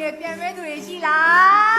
နဲ့ပြန်မဲ့သူတွေရှိလား